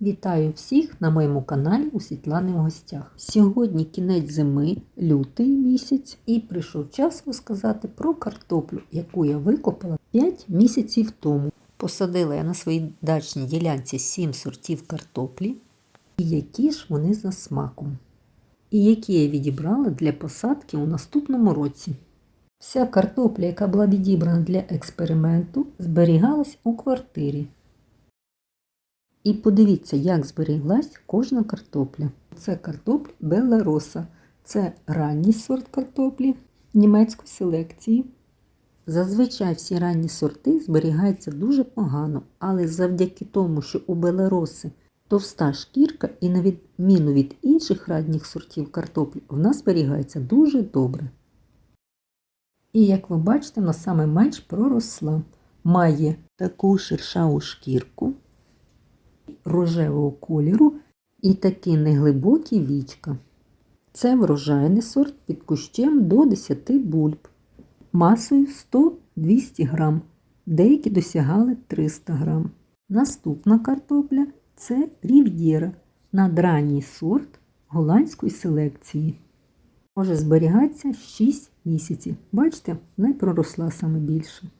Вітаю всіх на моєму каналі у Світлани в гостях. Сьогодні кінець зими, лютий місяць, і прийшов час розказати про картоплю, яку я викопала 5 місяців тому. Посадила я на своїй дачній ділянці 7 сортів картоплі, і які ж вони за смаком, і які я відібрала для посадки у наступному році. Вся картопля, яка була відібрана для експерименту, зберігалась у квартирі. І подивіться, як зберіглась кожна картопля. Це картопля Белароса. Це ранній сорт картоплі німецької селекції. Зазвичай всі ранні сорти зберігаються дуже погано, але завдяки тому, що у Белароси товста шкірка і на відміну від інших ранніх сортів картоплі, вона зберігається дуже добре. І як ви бачите, вона саме менш проросла. Має таку шершаву шкірку рожевого кольору і такі неглибокі вічка. Це врожайний сорт під кущем до 10 бульб, масою 100-200 грам, деякі досягали 300 грам. Наступна картопля це рів'єра, надранній сорт голландської селекції. Може зберігатися 6 місяців. Бачите, не проросла саме більше.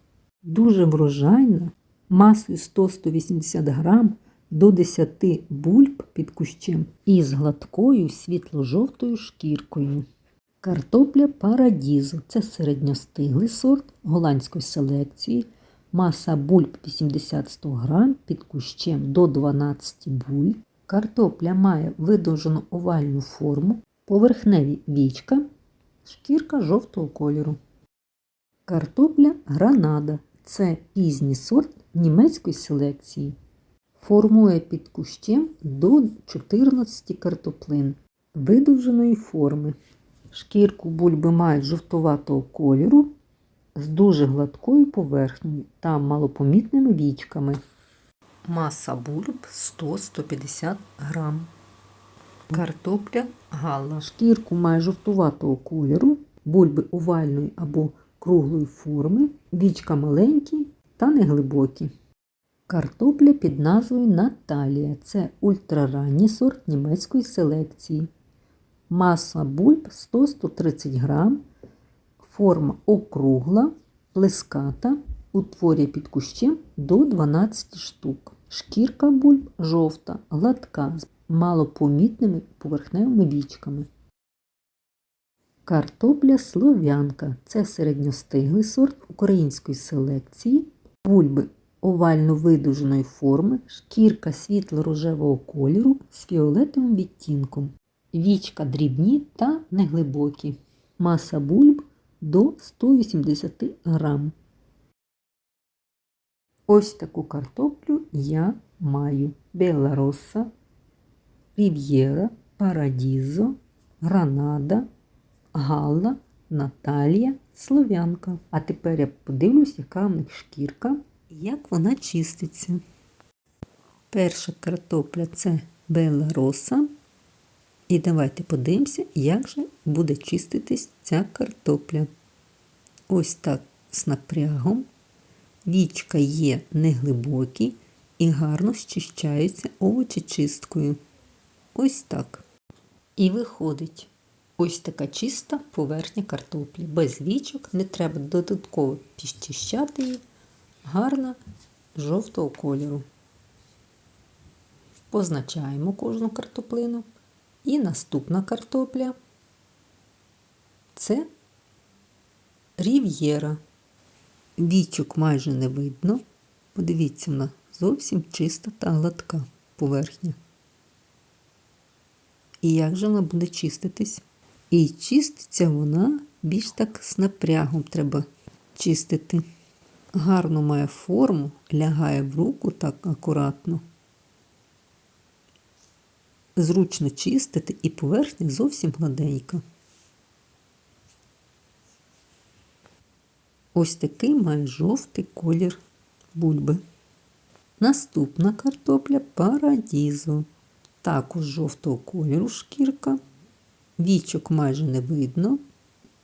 Дуже врожайна, масою 100-180 грам до 10 бульб під кущем і з гладкою світло-жовтою шкіркою. Картопля Парадізо це середньостиглий сорт голландської селекції. Маса бульб 80-100 грам під кущем до 12 бульб. Картопля має видовжену овальну форму, поверхневі вічка, шкірка жовтого кольору. Картопля Гранада це пізній сорт німецької селекції. Формує під кущем до 14 картоплин видовженої форми. Шкірку бульби мають жовтуватого кольору з дуже гладкою поверхнею та малопомітними вічками. Маса бульб 100-150 грам. Картопля галла. Шкірку має жовтуватого кольору, бульби овальної або круглої форми, вічка маленькі та неглибокі. Картопля під назвою Наталія. Це ультраранній сорт німецької селекції. Маса бульб 100-130 грам, форма округла, плеската, утворює під кущем до 12 штук. Шкірка бульб жовта, гладка, з малопомітними поверхневими вічками. Картопля слов'янка це середньостиглий сорт української селекції. Бульби овально видуженої форми, шкірка світло-рожевого кольору з фіолетовим відтінком, вічка дрібні та неглибокі, маса бульб до 180 грам. Ось таку картоплю я маю Белароса, Рів'єра, Парадізо, Гранада, Галла, Наталія, Слов'янка. А тепер я подивлюсь, яка в них шкірка як вона чиститься. Перша картопля це белароса. І давайте подивимося, як же буде чиститись ця картопля. Ось так з напрягом. Вічка є неглибокі і гарно щищаються овочечисткою. Ось так. І виходить ось така чиста поверхня картоплі. Без вічок не треба додатково підчищати її гарна жовтого кольору. Позначаємо кожну картоплину. І наступна картопля це рів'єра. Вічок майже не видно. Подивіться, вона зовсім чиста та гладка поверхня. І як же вона буде чиститись? І чиститься вона більш так з напрягом треба чистити гарно має форму, лягає в руку так акуратно. Зручно чистити і поверхня зовсім гладенька. Ось такий має жовтий колір бульби. Наступна картопля парадізо. Також жовтого кольору шкірка. Вічок майже не видно,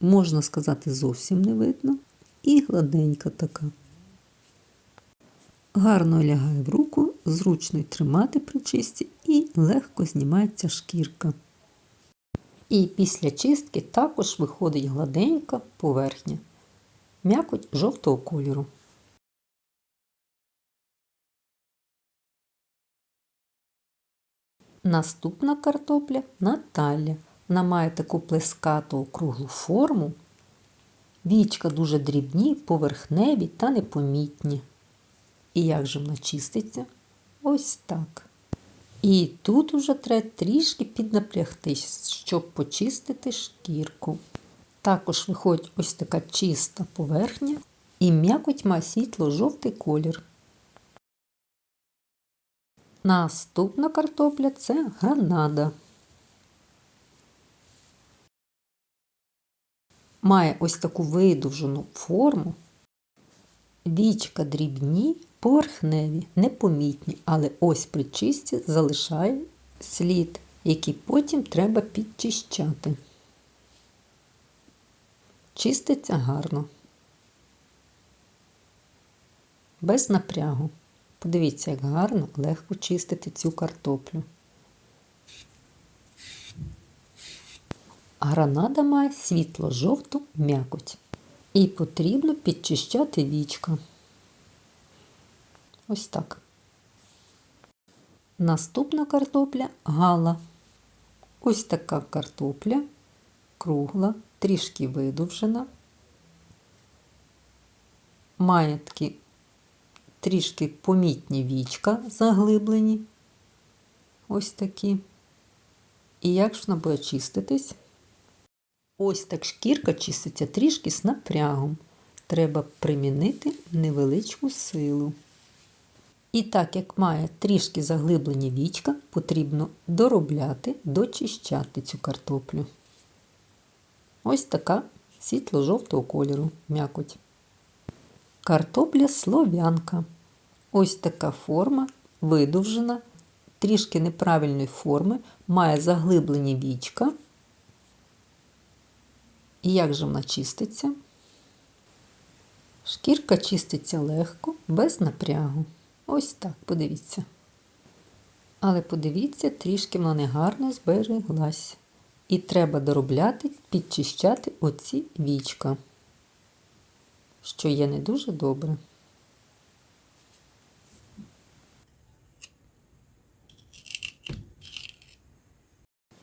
можна сказати, зовсім не видно і гладенька така. Гарно лягає в руку зручно й тримати при чисті і легко знімається шкірка. І після чистки також виходить гладенька поверхня, м'якоть жовтого кольору. Наступна картопля Наталя. Вона має таку плескату округлу форму. Вічка дуже дрібні, поверхневі та непомітні. І як же вона чиститься? Ось так. І тут уже треба трішки піднапрягтись, щоб почистити шкірку. Також виходить ось така чиста поверхня і м'якоть має світло-жовтий колір. Наступна картопля це гранада. Має ось таку видовжену форму. Вічка дрібні, поверхневі, непомітні, але ось при чисті залишає слід, який потім треба підчищати. Чиститься гарно, без напрягу. Подивіться, як гарно, легко чистити цю картоплю. Гранада має світло-жовту м'якоть. І потрібно підчищати вічка. Ось так. Наступна картопля гала. Ось така картопля, кругла, трішки видовжена. Має такі трішки помітні вічка заглиблені. Ось такі. І як ж вона буде чиститись? Ось так шкірка чиститься трішки з напрягом. Треба примінити невеличку силу. І так як має трішки заглиблені вічка, потрібно доробляти, дочищати цю картоплю. Ось така світло-жовтого кольору м'якоть. Картопля слов'янка. Ось така форма, видовжена, трішки неправильної форми, має заглиблені вічка. І як же вона чиститься? Шкірка чиститься легко, без напрягу. Ось так, подивіться. Але подивіться, трішки вона негарно збереглась. І треба доробляти, підчищати оці вічка, що є не дуже добре.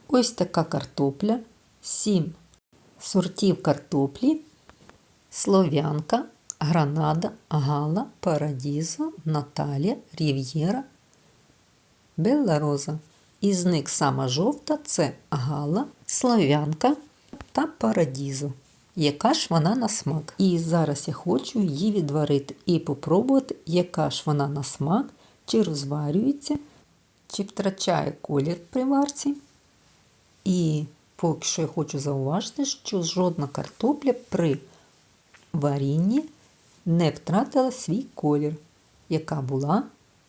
Ось така картопля, 7 сортів картоплі, слов'янка, гранада, гала, парадізо, Наталія, Рів'єра, Белла Із них сама жовта це гала, слов'янка та парадізо. Яка ж вона на смак? І зараз я хочу її відварити і попробувати, яка ж вона на смак, чи розварюється, чи втрачає колір при варці. І поки що я хочу зауважити, що жодна картопля при варінні не втратила свій колір. Яка була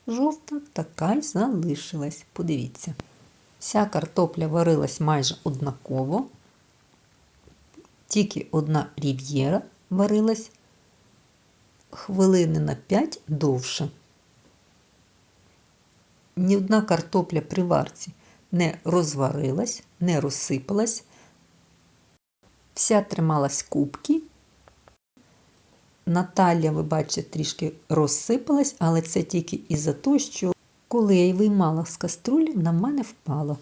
жовта, така й залишилась. Подивіться. Вся картопля варилась майже однаково, тільки одна рів'єра варилась хвилини на 5 довше. Ні одна картопля при варці не розварилась, не розсипалась, вся трималась кубки. Наталя, ви бачите, трішки розсипалась, але це тільки із-за того, що коли я її виймала з каструлі, на мене впало.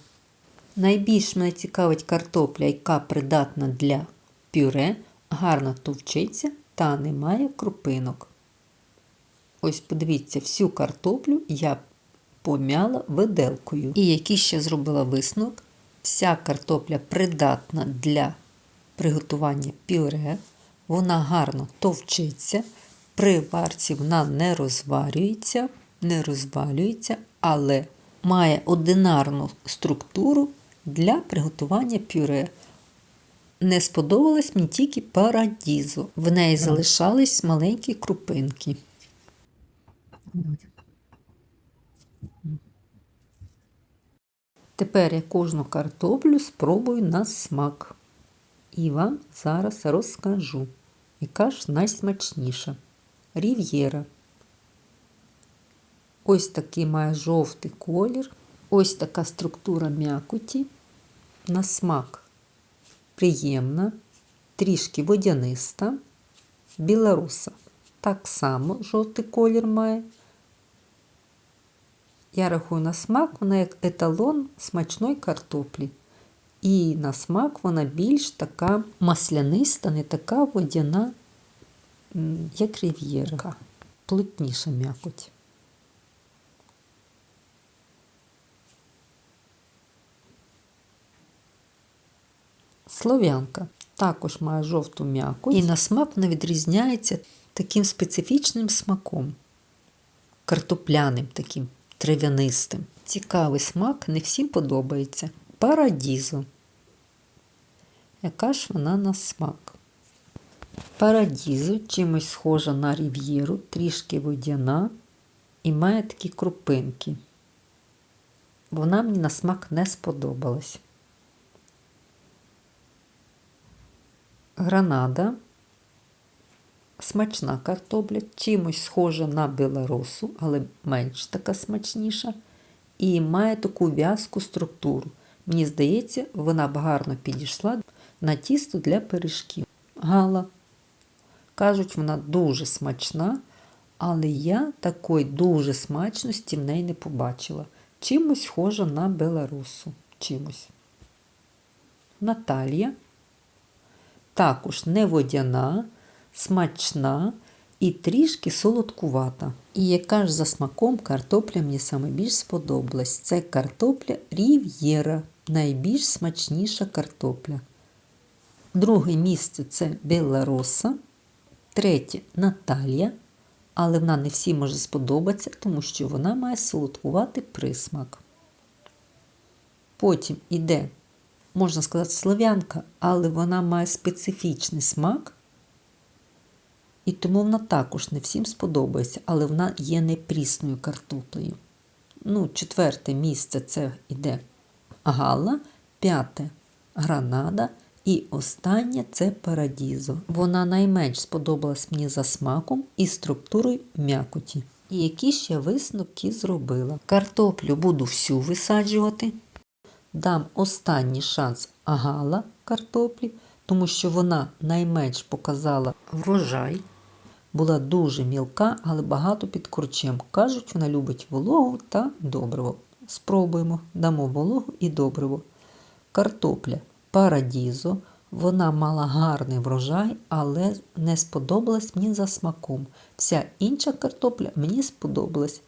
Найбільш мене цікавить картопля, яка придатна для пюре, гарно товчиться та не має крупинок. Ось подивіться, всю картоплю я пом'яла виделкою. І який ще зробила висновок, вся картопля придатна для приготування пюре, вона гарно товчиться, при варці вона не розварюється, не розвалюється, але має одинарну структуру для приготування пюре. Не сподобалось мені тільки парадізо. В неї залишались маленькі крупинки. Тепер я кожну картоплю спробую на смак. І вам зараз розкажу, яка ж найсмачніша рів'єра. Ось такий має жовтий колір, ось така структура м'якоті. На смак приємна, трішки водяниста, білоруса. Так само жовтий колір має. Я рахую на смак, вона як еталон смачної картоплі. І на смак вона більш така масляниста, не така водяна, як рів'єра. Плотніша м'якоть. Слов'янка також має жовту м'якоть, і на смак вона відрізняється таким специфічним смаком, картопляним таким трав'янистим. Цікавий смак не всім подобається. Парадізо. Яка ж вона на смак? Парадізо чимось схожа на рів'єру, трішки водяна і має такі крупинки. Вона мені на смак не сподобалась. Гранада. Смачна картопля, чимось схожа на білорусу, але менш така смачніша. І має таку в'язку структуру. Мені здається, вона б гарно підійшла на тісто для пиріжків. Гала. Кажуть, вона дуже смачна, але я такої дуже смачності в неї не побачила. Чимось схожа на білорусу. Чимось. Наталія. Також не водяна, смачна і трішки солодкувата. І яка ж за смаком картопля мені саме більш сподобалась? Це картопля Рів'єра, найбільш смачніша картопля. Друге місце це Белароса. Третє Наталія. Але вона не всім може сподобатися, тому що вона має солодкуватий присмак. Потім іде, можна сказати, слов'янка, але вона має специфічний смак. І тому вона також не всім сподобається, але вона є непрісною картоплею. Ну, четверте місце це йде гала, п'яте гранада. І останнє це парадізо. Вона найменш сподобалась мені за смаком і структурою м'якоті. І які ще висновки зробила. Картоплю буду всю висаджувати. Дам останній шанс агала картоплі, тому що вона найменш показала врожай. Була дуже мілка, але багато під корчем. Кажуть, вона любить вологу та добриво. Спробуємо, дамо вологу і добриво. Картопля Парадізо. Вона мала гарний врожай, але не сподобалась мені за смаком. Вся інша картопля мені сподобалась.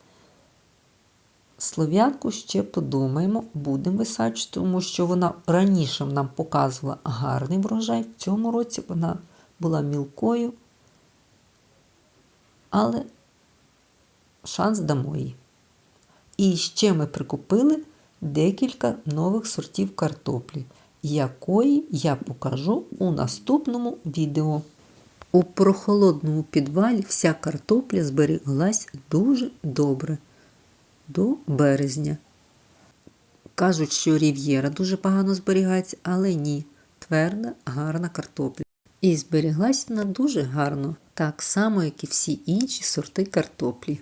Слов'янку ще подумаємо, будемо висаджувати, тому що вона раніше нам показувала гарний врожай. В цьому році вона була мілкою, але шанс дамо їй. І ще ми прикупили декілька нових сортів картоплі якої я покажу у наступному відео. У прохолодному підвалі вся картопля зберіглась дуже добре до березня. Кажуть, що рів'єра дуже погано зберігається, але ні, тверда, гарна картопля. І зберіглась вона дуже гарно, так само, як і всі інші сорти картоплі.